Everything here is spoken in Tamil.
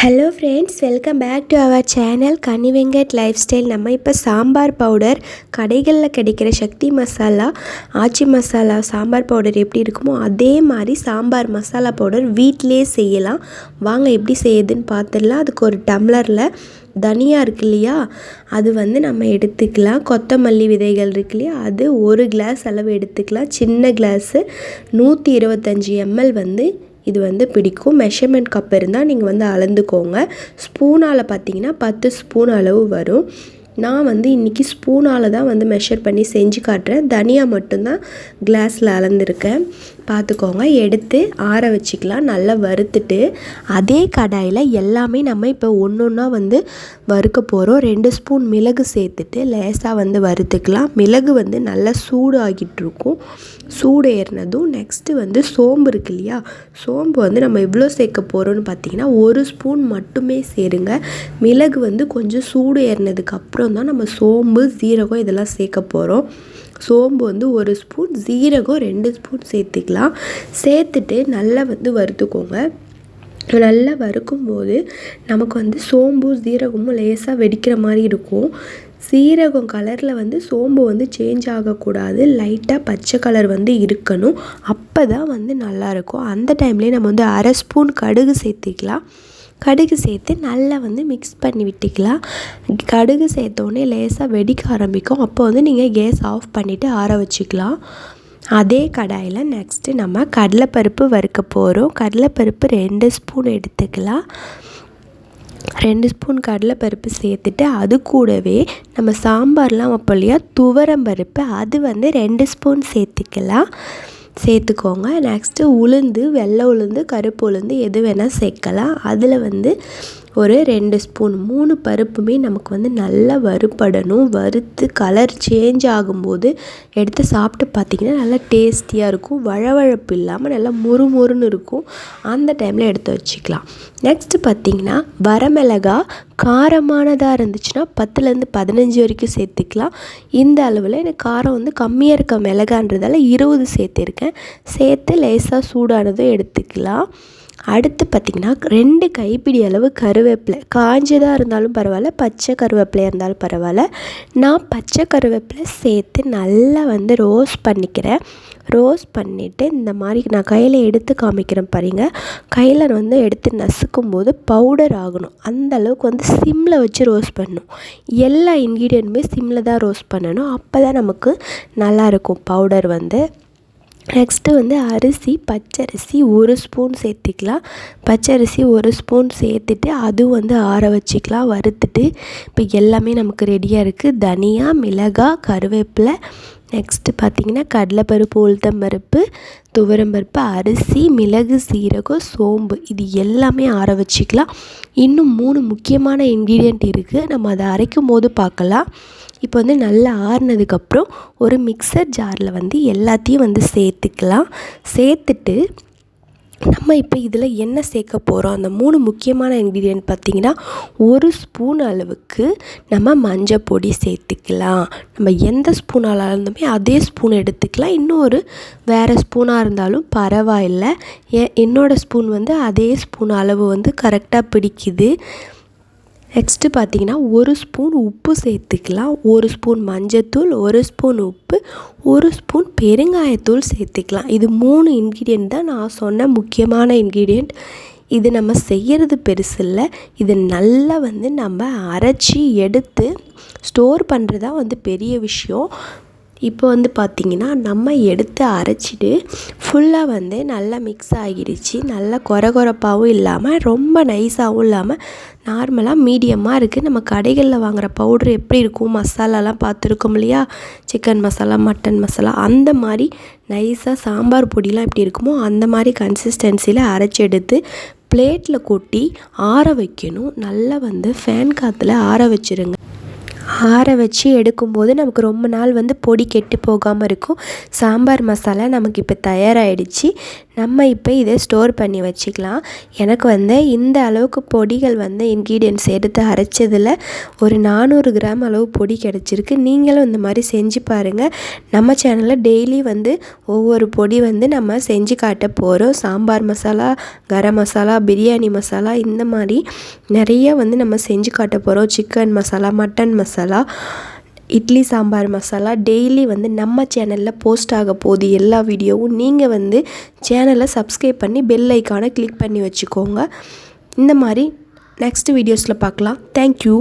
Hello friends welcome back to our channel Kani Venkat life style நம்ம இப்போ சாம்பார் பவுடர் கடைகளில் கிடைக்கிற சக்தி மசாலா ஆச்சி மசாலா சாம்பார் பவுடர் எப்படி இருக்குமோ அதே மாதிரி சாம்பார் மசாலா பவுடர் வீட்டிலே செய்யலாம். வாங்க எப்படி செய்யுதுன்னு பார்த்துடலாம் அதுக்கு ஒரு டம்ளரில் தனியாக இருக்கு இல்லையா? அது வந்து நம்ம எடுத்துக்கலாம். கொத்தமல்லி விதைகள் இருக்கு இல்லையா? அது ஒரு கிளாஸ் அளவு எடுத்துக்கலாம். சின்ன கிளாஸு நூற்றி இருபத்தஞ்சி எம்எல் வந்து இது வந்து பிடிக்கும். மெஷர்மெண்ட் கப் இருந்தால் நீங்கள் வந்து அளந்துக்கோங்க. ஸ்பூனால் பார்த்தீங்கன்னா பத்து ஸ்பூன் அளவு வரும். நான் வந்து இன்றைக்கி ஸ்பூனால் தான் வந்து மெஷர் பண்ணி செஞ்சு காட்டுறேன். தனியாக மட்டும்தான் கிளாஸில் அளந்துருக்கேன். பார்த்துக்கோங்க. எடுத்து ஆற வச்சுக்கலாம். நல்லா வறுத்துட்டு அதே கடாயில் எல்லாமே நம்ம இப்போ ஒன்று ஒன்றா வந்து வறுக்க போகிறோம் ரெண்டு ஸ்பூன் மிளகு சேர்த்துட்டு லேசாக வந்து வறுத்துக்கலாம். மிளகு வந்து நல்லா சூடு ஆகிட்டு இருக்கும் சூடு ஏறினதும் நெக்ஸ்ட்டு வந்து சோம்பு இருக்கு இல்லையா? சோம்பு வந்து நம்ம எவ்வளோ சேர்க்க போகிறோம்னு பார்த்தீங்கன்னா ஒரு ஸ்பூன் மட்டுமே சேருங்க. மிளகு வந்து கொஞ்சம் சூடு ஏறினதுக்கு அப்புறம் தான் நம்ம சோம்பு சீரகம் இதெல்லாம் சேர்க்க போகிறோம் சோம்பு வந்து ஒரு ஸ்பூன் சீரகம் ரெண்டு ஸ்பூன் சேர்த்துக்கலாம். சேர்த்துட்டு நல்லா வந்து வறுத்துக்கோங்க. நல்லா வறுக்கும்போது நமக்கு வந்து சோம்பும் சீரகமும் லேசாக வெடிக்கிற மாதிரி இருக்கும். சீரகம் கலரில் வந்து சோம்பு வந்து சேஞ்ச் ஆகக்கூடாது. லைட்டாக பச்சை கலர் வந்து இருக்கணும். அப்போ தான் வந்து நல்லாயிருக்கும் அந்த டைம்லேயே நம்ம வந்து அரை ஸ்பூன் கடுகு சேர்த்திக்கலாம். கடுகு சேர்த்து நல்லா வந்து மிக்ஸ் பண்ணி விட்டுக்கலாம். கடுகு சேர்த்தோடனே லேசாக வெடிக்க ஆரம்பிக்கும். அப்போ வந்து நீங்கள் கேஸ் ஆஃப் பண்ணிவிட்டு ஆற வச்சுக்கலாம். அதே கடாயில் நெக்ஸ்ட்டு நம்ம கடலைப்பருப்பு வறுக்க போகிறோம் கடலைப்பருப்பு ரெண்டு ஸ்பூன் எடுத்துக்கலாம். ரெண்டு ஸ்பூன் கடலைப்பருப்பு சேர்த்துட்டு அது கூடவே நம்ம சாம்பார்லாம் வைப்போம் இல்லையா? துவரம்பருப்பு அது வந்து ரெண்டு ஸ்பூன் சேர்த்துக்கலாம். சேர்த்துக்கோங்க. நெக்ஸ்ட்டு உளுந்து வெள்ளை உளுந்து கருப்பு உளுந்து எது வேணால் சேர்க்கலாம். அதில் வந்து ஒரு ரெண்டு ஸ்பூன் மூணு பருப்புமே நமக்கு வந்து நல்லா வறுப்படணும் வறுத்து கலர் சேஞ்ச் ஆகும்போது எடுத்து சாப்பிட்டு பார்த்திங்கன்னா நல்லா டேஸ்டியாக இருக்கும். வழவழப்பு இல்லாமல் நல்லா முறுமுறுன்னு இருக்கும். அந்த டைமில் எடுத்து வச்சுக்கலாம். நெக்ஸ்ட்டு பார்த்திங்கன்னா வரமிளகா காரமானதாக இருந்துச்சுன்னா பத்துலேருந்து பதினஞ்சு வரைக்கும் சேர்த்துக்கலாம். இந்த அளவில் எனக்கு காரம் வந்து கம்மியாக இருக்க மிளகான்றதால இருபது சேர்த்துருக்கேன். சேர்த்து லேசாக சூடானதும் எடுத்துக்கலாம். அடுத்து பார்த்திங்கன்னா ரெண்டு கைப்பிடி அளவு கருவேப்பிலை. காஞ்சதாக இருந்தாலும் பரவாயில்ல பச்சை கருவேப்பிலையாக இருந்தாலும் பரவாயில்ல. நான் பச்சை கருவேப்பிலை சேர்த்து நல்லா வந்து ரோஸ் பண்ணிக்கிறேன். ரோஸ் பண்ணிவிட்டு இந்த மாதிரி நான் கையில் எடுத்து காமிக்கிறேன் பாருங்க. கையில் வந்து எடுத்து நசுக்கும் போது பவுடர் ஆகணும். அந்த அளவுக்கு வந்து சிம்மில் வச்சு ரோஸ் பண்ணணும். எல்லா இன்க்ரீடியண்ட்டுமே சிம்மில் தான் ரோஸ் பண்ணணும். அப்போ தான் நமக்கு நல்லாயிருக்கும் பவுடர் வந்து. நெக்ஸ்ட்டு வந்து அரிசி பச்சரிசி ஒரு ஸ்பூன் சேர்த்துக்கலாம். பச்சரிசி ஒரு ஸ்பூன் சேர்த்துட்டு அதுவும் வந்து ஆற வச்சுக்கலாம். வறுத்துட்டு இப்போ எல்லாமே நமக்கு ரெடியாக இருக்குது தனியாக மிளகாய் கருவேப்பிலை நெக்ஸ்ட்டு பார்த்திங்கன்னா கடலைப்பருப்பு உளுத்தம்பருப்பு துவரம்பருப்பு அரிசி மிளகு சீரகம் சோம்பு இது எல்லாமே ஆற வச்சுக்கலாம். இன்னும் மூணு முக்கியமான இன்க்ரீடியண்ட் இருக்குது நம்ம அதை அரைக்கும் போது பார்க்கலாம். இப்போ வந்து நல்லா ஆறுனதுக்கப்புறம் ஒரு மிக்சர் ஜாரில் வந்து எல்லாத்தையும் வந்து சேர்த்துக்கலாம். சேர்த்துட்டு நம்ம இப்போ இதில் என்ன சேர்க்க போகிறோம்? அந்த மூணு முக்கியமான இன்க்ரீடியன்ட் பார்த்திங்கன்னா ஒரு ஸ்பூன் அளவுக்கு நம்ம மஞ்சள் பொடி சேர்த்துக்கலாம். நம்ம எந்த ஸ்பூனால் இருந்தாலுமே அதே ஸ்பூன் எடுத்துக்கலாம். இன்னொரு வேறு ஸ்பூனாக இருந்தாலும் பரவாயில்லை. என்னோடய ஸ்பூன் வந்து அதே ஸ்பூன் அளவு வந்து கரெக்டாக பிடிக்குது. நெக்ஸ்ட்டு பார்த்திங்கன்னா ஒரு ஸ்பூன் உப்பு சேர்த்துக்கலாம். ஒரு ஸ்பூன் மஞ்சத்தூள் ஒரு ஸ்பூன் உப்பு ஒரு ஸ்பூன் பெருங்காயத்தூள் சேர்த்துக்கலாம். இது மூணு இன்க்ரீடியண்ட் தான் நான் சொன்ன முக்கியமான இன்க்ரீடியண்ட் இது நம்ம செய்கிறது பெருசு இல்லை. இது நல்லா வந்து நம்ம அரைச்சி எடுத்து ஸ்டோர் பண்ணுறது தான் வந்து பெரிய விஷயம். இப்போ வந்து பார்த்திங்கன்னா நம்ம எடுத்து அரைச்சிட்டு ஃபுல்லாக வந்து நல்லா மிக்ஸ் ஆகிடுச்சு நல்லா கொர கொரப்பாகவும் இல்லாமல் ரொம்ப நைஸாகவும் இல்லாமல் நார்மலாக மீடியமாக இருக்குது நம்ம கடைகளில் வாங்குகிற பவுட்ரு எப்படி இருக்கும்? மசாலாலாம் பார்த்துருக்கோம் இல்லையா? சிக்கன் மசாலா மட்டன் மசாலா அந்த மாதிரி நைஸாக சாம்பார் பொடிலாம் எப்படி இருக்குமோ அந்த மாதிரி கன்சிஸ்டன்சியில் அரைச்சி எடுத்து பிளேட்டில் கொட்டி ஆற வைக்கணும். நல்லா வந்து ஃபேன் காற்றுல ஆற வச்சுருங்க. ஆற வச்சு எடுக்கும்போது நமக்கு ரொம்ப நாள் வந்து பொடி கெட்டு போகாமல் இருக்கும். சாம்பார் மசாலா நமக்கு இப்போ தயாராகிடுச்சு நம்ம இப்போ இதை ஸ்டோர் பண்ணி வச்சுக்கலாம். எனக்கு வந்து இந்த அளவுக்கு பொடிகள் வந்து இன்க்ரீடியன்ஸ் எடுத்து அரைச்சதில் ஒரு நானூறு கிராம் அளவு பொடி கிடச்சிருக்கு. நீங்களும் இந்த மாதிரி செஞ்சு பாருங்கள் நம்ம சேனலில் டெய்லி வந்து ஒவ்வொரு பொடி வந்து நம்ம செஞ்சு காட்ட போகிறோம் சாம்பார் மசாலா கரம் மசாலா பிரியாணி மசாலா இந்த மாதிரி நிறைய வந்து நம்ம செஞ்சு காட்ட போகிறோம் chicken masala mutton masala masala idli sambar masala daily வந்து நம்ம சேனலில் போஸ்ட் ஆக போகுது. எல்லா வீடியோவும் நீங்கள் வந்து சேனலை சப்ஸ்கிரைப் பண்ணி பெல் ஐக்கானை கிளிக் பண்ணி வச்சுக்கோங்க. இந்த மாதிரி நெக்ஸ்ட் வீடியோஸில் பார்க்கலாம். தேங்க்யூ